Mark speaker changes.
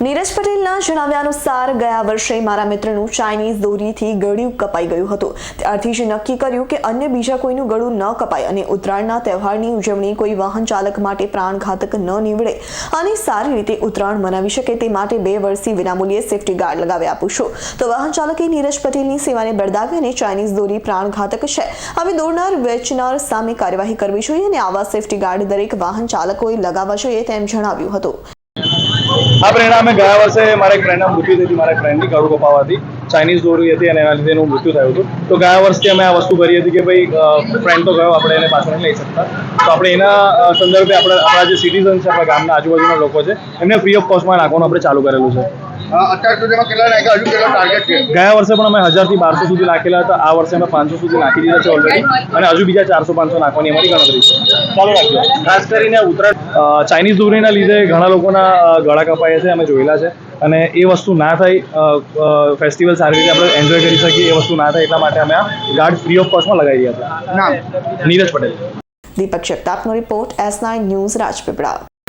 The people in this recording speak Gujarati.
Speaker 1: નીરજ પટેલના જણાવ્યા અનુસાર ગયા વર્ષે મારા મિત્રનું ચાઇનીઝ દોરીથી ગળ્યું કપાઈ ગયું હતું. ત્યારથી જ નક્કી કર્યું કે અન્ય બીજા કોઈનું ગળું ન કપાય અને ઉત્તરાયણના તહેવારની ઉજવણી કોઈ વાહન ચાલક માટે પ્રાણઘાતક ન નીવડે. અને સારી રીતે ઉત્તરાયણ મનાવી શકે તે માટે બે વર્ષથી વિનામૂલ્યે સેફટી ગાર્ડ લગાવી આપું છું. તો વાહન ચાલકે નીરજ પટેલની સેવાને બળદાવી અને ચાઇનીઝ દોરી પ્રાણઘાતક છે. હવે દોરનાર, વેચનાર સામે કાર્યવાહી કરવી જોઈએ અને આવા સેફટી ગાર્ડ દરેક વાહન ચાલકોએ લગાવવા જોઈએ તેમ જણાવ્યું હતું.
Speaker 2: આ પરિણામે ગયા વર્ષે મારા એક ફ્રેન્ડના મૃત્યુ થઈ હતી, મારા ફ્રેન્ડની ગળું કપાવાથી ચાઇનીઝ દોરી હતી અને એના લીધે એનું મૃત્યુ થયું હતું. તો ગયા વર્ષથી અમે આ વસ્તુ કરી હતી કે ભાઈ ફ્રેન્ડ તો ગયો, આપણે એને પાછળ નહીં લઈ શકતા. તો આપણે એના સંદર્ભે આપણે, આપણા જે સિટીઝન છે, આપણા ગામના આજુબાજુના લોકો છે, એમને ફ્રી ઓફ કોસ્ટમાં નાખવાનું આપણે ચાલુ કરેલું છે.
Speaker 3: અત્યાર સુધીમાં કેટલા નાખ્યા હજુ કેટલો ટાર્ગેટ છે?
Speaker 2: ગયા વર્ષે પણ અમે હજારથી બારસો સુધી નાખેલા હતા આ વર્ષે અમે પાંચસો સુધી નાખી દીધા છે ઓલરેડી અને હજુ બીજા ચારસો પાંચસો નાખવાની અમારી ગણતરી છે. ચાલુ રાખજો ખાસ કરીને ઉત્તરાયણ ચાઇનીઝ દોરીના લીધે ઘણા લોકોના ગળા કપાયા છે અમે જોયેલા છે. અને એ વસ્તુ ના થાય ફેસ્ટિવલ સારી રીતે આપણે એન્જોય કરી શકીએ એ વસ્તુ ના થાય એટલા માટે અમે આ ગાર્ડ ફ્રી ઓફ કોસ્ટમાં લગાવી રહ્યા
Speaker 3: નામ
Speaker 2: હતા Neeraj Patel.
Speaker 1: Deepak જગતાપનો report S nine news Rajpipla.